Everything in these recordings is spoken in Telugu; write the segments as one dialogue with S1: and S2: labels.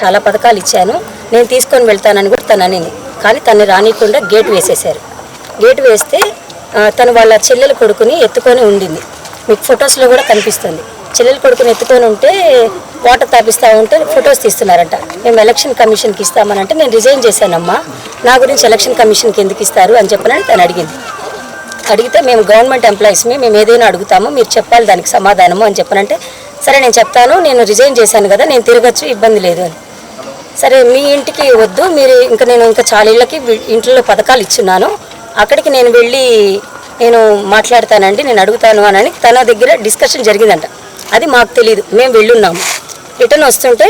S1: చాలా పథకాలు ఇచ్చాను. నేను తీసుకొని వెళ్తానని కూడా తనని కానీ తను రానికుండా గేట్ వేసేశారు. గేట్ వేస్తే తను వాళ్ళ చెల్లెల కొడుకుని ఎత్తుకొని ఉండింది. మీకు ఫొటోస్లో కూడా కనిపిస్తుంది. చెల్లెల కొడుకుని ఎత్తుకొని ఉంటే వాటర్ తాపిస్తూ ఉంటే ఫొటోస్ తీస్తున్నారంట. మేము ఎలక్షన్ కమిషన్కి ఇస్తామనంటే నేను రిజైన్ చేశానమ్మా. నా గురించి ఎలక్షన్ కమిషన్కి ఎందుకు ఇస్తారు అని చెప్పనని తను అడిగింది. అడిగితే మేము గవర్నమెంట్ ఎంప్లాయీస్ని మేము ఏదైనా అడుగుతామో మీరు చెప్పాలి దానికి సమాధానము అని చెప్పనంటే సరే నేను చెప్తాను. నేను రిజైన్ చేశాను కదా నేను తిరగచ్చు ఇబ్బంది లేదు అని. సరే మీ ఇంటికి వద్దు. మీరు ఇంకా నేను ఇంకా చాలా ఇళ్ళకి ఇంట్లో పథకాలు ఇచ్చున్నాను. అక్కడికి నేను వెళ్ళి నేను మాట్లాడతానండి నేను అడుగుతాను అని తన దగ్గర డిస్కషన్ జరిగిందంట. అది మాకు తెలియదు మేము వెళ్ళున్నాము. రిటర్న్ వస్తుంటే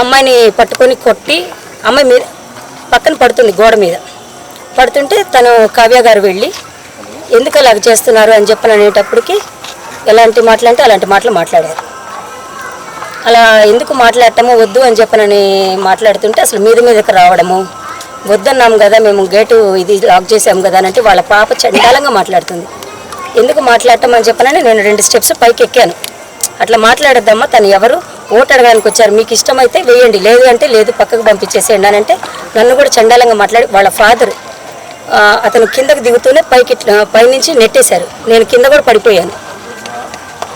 S1: అమ్మాయిని పట్టుకొని కొట్టి అమ్మాయి మీద పక్కన పడుతుంది గోడ మీద. పడుతుంటే తను కావ్య గారు వెళ్ళి ఎందుకు అలాగ చేస్తున్నారు? అని చెప్పని అనేటప్పటికి ఎలాంటి మాటలు అంటే అలాంటి మాటలు మాట్లాడారు. అలా ఎందుకు మాట్లాడటము? వద్దు అని చెప్పనని మాట్లాడుతుంటే అసలు మీద మీదకి రావడము. వద్దన్నాం కదా మేము గేటు ఇది లాక్ చేసాం కదా అని అంటే వాళ్ళ పాప చండాలంగా మాట్లాడుతుంది. ఎందుకు మాట్లాడటం అని చెప్పనని నేను రెండు స్టెప్స్ పైకి ఎక్కాను. అట్లా మాట్లాడొద్దమ్మా తను ఎవరు? ఓటు అడగడానికి వచ్చారు. మీకు ఇష్టమైతే వేయండి లేదు అంటే లేదు పక్కకు పంపించేసేయండి అని అంటే నన్ను కూడా చండాలంగా మాట్లాడి వాళ్ళ ఫాదర్ అతను కిందకు దిగుతూనే పైకి పైనుంచి నెట్టేశారు. నేను కింద కూడా పడిపోయాను.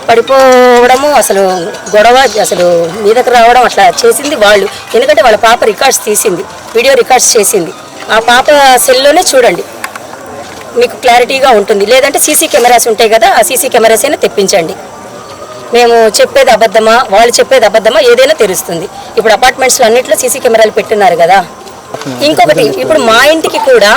S1: పడిపోవడము అసలు గొడవ అసలు మీదకి రావడం అట్లా చేసింది వాళ్ళు. ఎందుకంటే వాళ్ళ పాప రికార్డ్స్ తీసింది వీడియో రికార్డ్స్ చేసింది. ఆ పాప సెల్లోనే చూడండి. మీకు క్లారిటీగా ఉంటుంది. లేదంటే సీసీ కెమెరాస్ ఉంటాయి కదా ఆ సీసీ కెమెరాస్ అయినా తెప్పించండి. మేము చెప్పేది అబద్ధమా వాళ్ళు చెప్పేది అబద్ధమా ఏదైనా తెలుస్తుంది. ఇప్పుడు అపార్ట్మెంట్స్లో అన్నింటిలో సీసీ కెమెరాలు పెట్టున్నారు కదా. ఇంకొకటి ఇప్పుడు మా ఇంటికి కూడా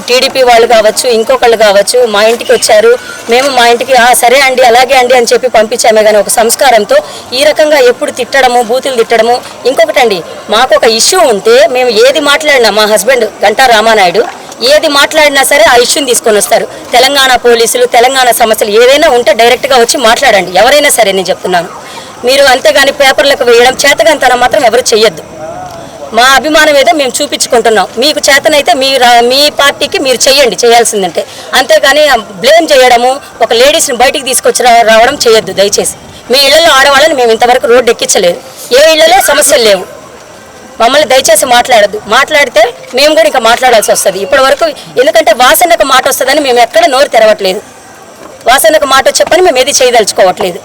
S1: టీడీపీ వాళ్ళు కావచ్చు ఇంకొకళ్ళు కావచ్చు మా ఇంటికి వచ్చారు మేము మా ఇంటికి "ఆ, సరే అండి అలాగే అండి అని చెప్పి పంపించామే కానీ ఒక సంస్కారంతో ఈ రకంగా ఎప్పుడు తిట్టడము బూతులు తిట్టడము ఇంకొకటండి మాకు ఒక ఇష్యూ ఉంటే మేము ఏది మాట్లాడినా మా హస్బెండ్ గంటా రామానాయుడు ఏది మాట్లాడినా సరే ఆ ఇష్యూని తీసుకొని వస్తారు. తెలంగాణ పోలీసులు తెలంగాణ సమస్యలు ఏదైనా ఉంటే డైరెక్ట్గా వచ్చి మాట్లాడండి ఎవరైనా సరే నేను చెప్తున్నాను. మీరు అంతేగాని పేపర్లకు వేయడం చేతగానితనం మాత్రం ఎవరు చెయ్యొద్దు. మా అభిమానం ఏదో మేము చూపించుకుంటున్నాం. మీకు చేతనైతే మీ మీ పార్టీకి మీరు చేయండి చేయాల్సిందంటే. అంతేగాని బ్లేమ్ చేయడము ఒక లేడీస్ని బయటికి తీసుకొచ్చి రావడం చేయొద్దు దయచేసి. మీ ఇళ్ళలో ఆడవాళ్ళని మేము ఇంతవరకు రోడ్డు ఎక్కించలేదు. ఏ ఇళ్ళలో సమస్యలు లేవు. మమ్మల్ని దయచేసి మాట్లాడద్దు. మాట్లాడితే మేము కూడా ఇంకా మాట్లాడాల్సి వస్తుంది. ఇప్పటి వరకు ఎందుకంటే వాసనకు మాట వస్తుందని మేము ఎక్కడ నోరు తెరవట్లేదు. వాసనకు మాట చెప్పని మేము ఏది చేయదలుచుకోవట్లేదు.